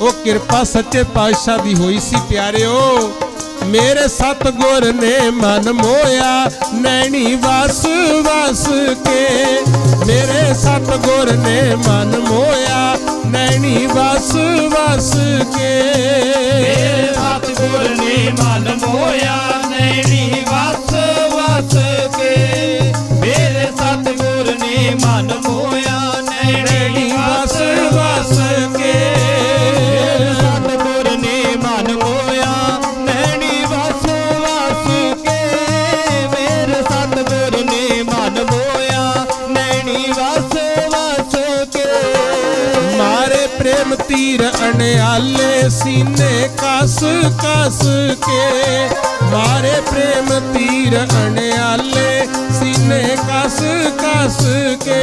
ਉਹ ਕਿਰਪਾ ਸੱਚੇ ਪਾਤਸ਼ਾਹ ਦੀ ਹੋਈ ਸੀ ਪਿਆਰਿਓ। ਮੇਰੇ ਸਤਗੁਰ ਨੇ ਮਨ ਮੋਇਆ ਨੈਣੀ ਵਸ ਵਸ ਕੇ। ਮੇਰੇ ਸਤਗੁਰ ਨੇ ਮਨ ਮੋਇਆ ਨੈਣੀ ਵਸ ਵਸ ਕੇ। ਮੇਰੇ ਸਤਿਗੁਰ ਨੇ ਮਨ ਪ੍ਰੇਮ ਤੀਰ ਅਣਿਆਲੇ ਸੀਨੇ ਕਸ ਕਸ ਕੇ। ਮਾਰੇ ਪ੍ਰੇਮ ਤੀਰ ਅਣਿਆਲੇ ਸੀਨੇ ਕਸ ਕਸ ਕੇ।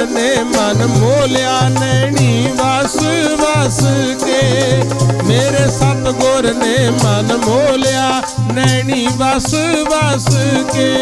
ਨੇ ਮਨ ਮੋਲਿਆ ਨੈਣੀ ਵਸ ਵਸ ਕੇ। ਮੇਰੇ ਸਤਗੁਰ ਨੇ ਮਨ ਮੋਲਿਆ ਨੈਣੀ ਵਸ ਵਸ ਕੇ।